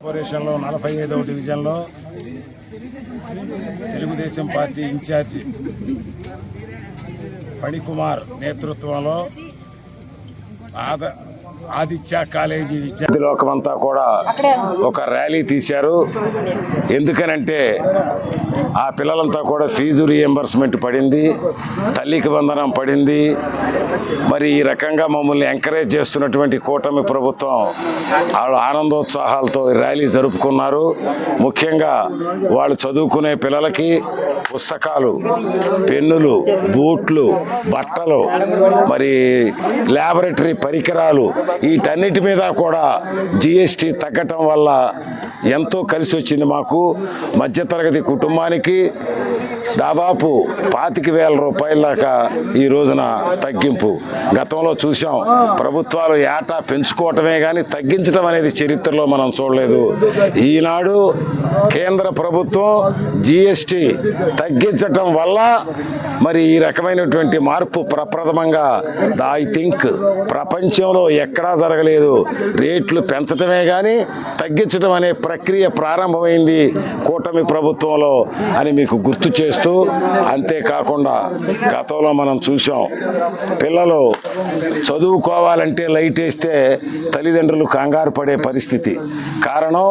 కార్పొరేషన్లో నలభై ఐదవ డివిజన్లో తెలుగుదేశం పార్టీ ఇన్ఛార్జి ఫణికుమార్ నేతృత్వంలో ఆద ఆదిత్య కాలేజీ విద్యార్థి లోకమంతా కూడా ఒక ర్యాలీ తీశారు. ఎందుకనంటే ఆ పిల్లలంతా కూడా ఫీజు రియంబర్స్మెంట్ పడింది తల్లికి వందనం పడింది. మరి ఈ రకంగా మమ్మల్ని ఎంకరేజ్ చేస్తున్నటువంటి కూటమి ప్రభుత్వం వాళ్ళు ఆనందోత్సాహాలతో ర్యాలీ జరుపుకున్నారు. ముఖ్యంగా వాళ్ళు చదువుకునే పిల్లలకి పుస్తకాలు పెన్నులు బూట్లు బట్టలు మరి ల్యాబొరేటరీ పరికరాలు వీటన్నిటి మీద కూడా జిఎస్టీ తగ్గటం వల్ల ఎంతో కలిసి వచ్చింది మాకు. మధ్యతరగతి కుటుంబానికి దాదాపు పాతిక వేల రూపాయల దాకా ఈ రోజున తగ్గింపు. గతంలో చూసాం ప్రభుత్వాలు ఏటా పెంచుకోవటమే కానీ తగ్గించడం అనేది చరిత్రలో మనం చూడలేదు. ఈనాడు కేంద్ర ప్రభుత్వం జిఎస్టి తగ్గించటం వల్ల మరి ఈ రకమైనటువంటి మార్పు ప్రప్రథమంగా ఐ థింక్ ప్రపంచంలో ఎక్కడా జరగలేదు. రేట్లు పెంచటమే కానీ తగ్గించడం అనే ప్రక్రియ ప్రారంభమైంది కూటమి ప్రభుత్వంలో అని మీకు గుర్తు చేస్తూ అంతేకాకుండా గతంలో మనం చూసాం పిల్లలు చదువుకోవాలంటే లైట్ వేస్తే తల్లిదండ్రులు కంగారు పడే పరిస్థితి. కారణం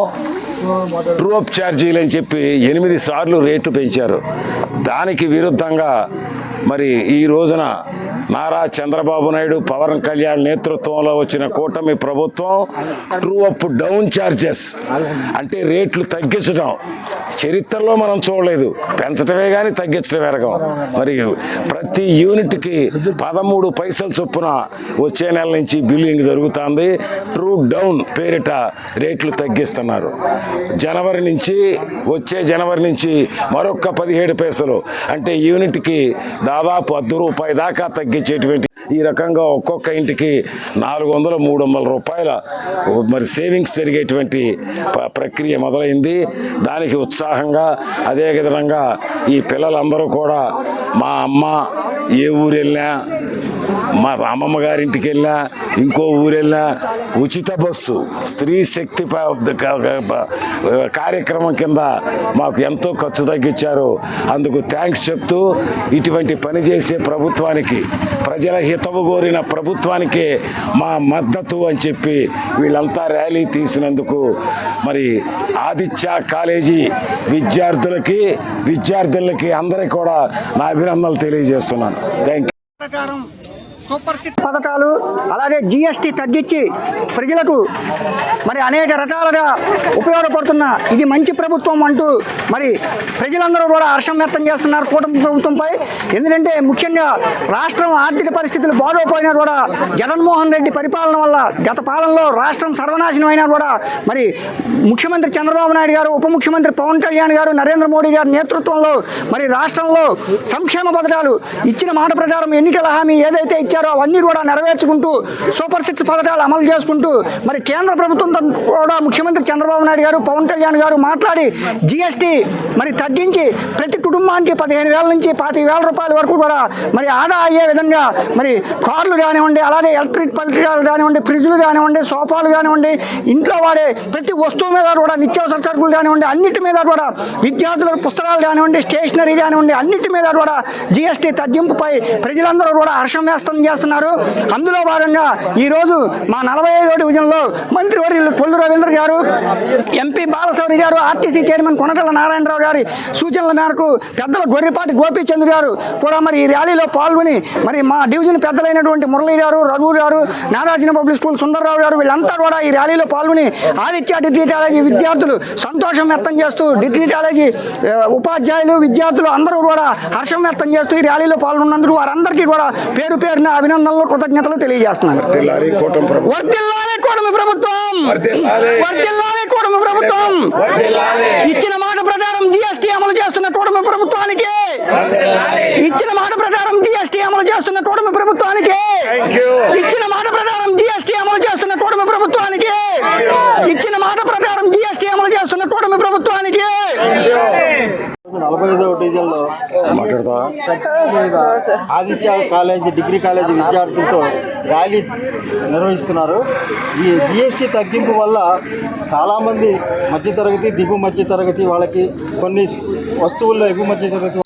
ట్రూప్ ఛార్జీలు అని చెప్పి ఎనిమిది సార్లు రేటు పెంచారు. దానికి విరుద్ధంగా మరి ఈ రోజున నారా చంద్రబాబు నాయుడు పవన్ కళ్యాణ్ నేతృత్వంలో వచ్చిన కూటమి ప్రభుత్వం ట్రూ అప్ డౌన్ ఛార్జెస్ అంటే రేట్లు తగ్గించడం. చరిత్రలో మనం చూడలేదు. పెంచడమే కానీ తగ్గించడం ఎరగం మరి ప్రతి యూనిట్కి పదమూడు పైసలు చొప్పున వచ్చే నెల నుంచి బిల్లింగ్ జరుగుతుంది. ట్రూ డౌన్ పేరిట రేట్లు తగ్గిస్తున్నారు. జనవరి నుంచి వచ్చే జనవరి నుంచి మరొక పదిహేడు పైసలు. అంటే యూనిట్కి దాదాపు అర్ధ రూపాయి దాకా తగ్గించేటువంటి ఈ రకంగా ఒక్కొక్క ఇంటికి నాలుగు వందల మూడు వందల రూపాయల మరి సేవింగ్స్ జరిగేటువంటి ప్రక్రియ మొదలైంది. దానికి ఉత్సాహంగా అదే విధంగా ఈ పిల్లలందరూ కూడా మా అమ్మ ఏ ఊరు వెళ్ళినా మా అమ్మమ్మ గారింటికి వెళ్ళినా ఇంకో ఊరెళ్ళినా ఉచిత బస్సు స్త్రీ శక్తి కార్యక్రమం కింద మాకు ఎంతో ఖర్చు తగ్గించారు. అందుకు థ్యాంక్స్ చెప్తూ ఇటువంటి పని చేసే ప్రభుత్వానికి ప్రజల హితవు కోరిన ప్రభుత్వానికి మా మద్దతు అని చెప్పి వీళ్ళంతా ర్యాలీ తీసినందుకు మరి ఆదిత్య కాలేజీ విద్యార్థులకి విద్యార్థులకి అందరికీ కూడా నా అభినందనలు తెలియజేస్తున్నాను. థ్యాంక్ యూ ప్రకారం సూపర్ సిక్స్ పథకాలు అలాగే జిఎస్టీ తగ్గించి ప్రజలకు మరి అనేక రకాలుగా ఉపయోగపడుతున్న ఇది మంచి ప్రభుత్వం అంటూ మరి ప్రజలందరూ కూడా హర్షం వ్యక్తం చేస్తున్నారు కూటమి ప్రభుత్వంపై. ఎందుకంటే ముఖ్యంగా రాష్ట్రం ఆర్థిక పరిస్థితులు బాగోపోయినా కూడా జగన్మోహన్ రెడ్డి పరిపాలన వల్ల గత పాలనలో రాష్ట్రం సర్వనాశనం అయినా కూడా మరి ముఖ్యమంత్రి చంద్రబాబు నాయుడు గారు ఉప ముఖ్యమంత్రి పవన్ కళ్యాణ్ గారు నరేంద్ర మోడీ గారి నేతృత్వంలో మరి రాష్ట్రంలో సంక్షేమ పథకాలు ఇచ్చిన మాట ప్రకారం ఎన్నికల హామీ ఏదైతే ఇచ్చారో అవన్నీ కూడా నెరవేర్చుకుంటూ సూపర్ సిక్స్ పథకాలు అమలు చేసుకుంటూ మరి కేంద్ర ప్రభుత్వం కూడా ముఖ్యమంత్రి చంద్రబాబు నాయుడు గారు పవన్ కళ్యాణ్ గారు మాట్లాడి జిఎస్టీ మరి తగ్గించి ప్రతి కుటుంబానికి పదిహేను వేల నుంచి పాతి వేల రూపాయల వరకు కూడా మరి ఆదా అయ్యే విధంగా మరి కార్లు కానివ్వండి అలాగే ఎలక్ట్రిక్ పరికరాలు కానివ్వండి ఫ్రిడ్జ్లు కానివ్వండి సోఫాలు కానివ్వండి ఇంట్లో వాడే ప్రతి వస్తువు మీద కూడా నిత్యావసర సరుకులు కానివ్వండి అన్నిటి మీద కూడా విద్యార్థుల పుస్తకాలు కానివ్వండి స్టేషనరీ కానివ్వండి అన్నిటి మీద కూడా జిఎస్టీ తగ్గింపుపై ప్రజలందరూ కూడా హర్షం వ్యక్తం చేస్తున్నారు. అందులో భాగంగా ఈరోజు మా నలభై ఐదో డివిజన్లో మంత్రివర్యులు కొల్లు రవీంద్ర గారు ఎంపీ బాలశౌరి గారు ఆర్టీసీ చైర్మన్ కొనకళ్ళ నారాయణరావు గారి సూచనల మేరకు పెద్దల గొర్రెపాటి గోపీచంద్ గారు కూడా మరి ఈ ర్యాలీలో పాల్గొని మరి మా డివిజన్ పెద్దలైనటువంటి మురళి గారు రఘు గారు నాగార్జున పబ్లిక్ స్కూల్ సుందర్రావు గారు వీళ్ళంతా కూడా ఈ ర్యాలీలో పాల్గొని ఆదిత్య డిగ్రీ కాలేజీ విద్యార్థులు సంతోషం వ్యక్తం చేస్తూ డిగ్రీ కాలేజీ ఉపాధ్యాయులు విద్యార్థులు అందరూ కూడా హర్షం వ్యక్తం చేస్తూ ఈ ర్యాలీలో పాల్గొన్నందుకు వారందరికీ కూడా పేరు పేరున అభినందనలు కృతజ్ఞతలు తెలియజేస్తున్నాను. కూటమి ప్రభుత్వం. కూటమి ప్రభుత్వం. ఇచ్చిన మాట ప్రకారం జిఎస్టీ అమలు చేస్తున్న కూటమి ప్రభుత్వానికి. ఇచ్చిన మాట ప్రకారం జిఎస్టీ అమలు చేస్తున్న కూటమి ప్రభుత్వానికి. ఇచ్చిన మాట ప్రకారం జిఎస్టీ అమలు చేస్తున్న కూటమి ప్రభుత్వానికి. ఇచ్చిన మాట ప్రకారం జిఎస్టీ అమలు చేస్తున్న కూటమి ప్రభుత్వానికి. నలభై ఐదవ డివిజన్లో ఆదిత్య కాలేజీ డిగ్రీ కాలేజీ విద్యార్థులతో ర్యాలీ నిర్వహిస్తున్నారు. ఈ జిఎస్టీ తగ్గింపు వల్ల చాలామంది మధ్యతరగతి దిగు మధ్య తరగతి వాళ్ళకి కొన్ని వస్తువుల్లో ఎగువ మధ్య తరగతి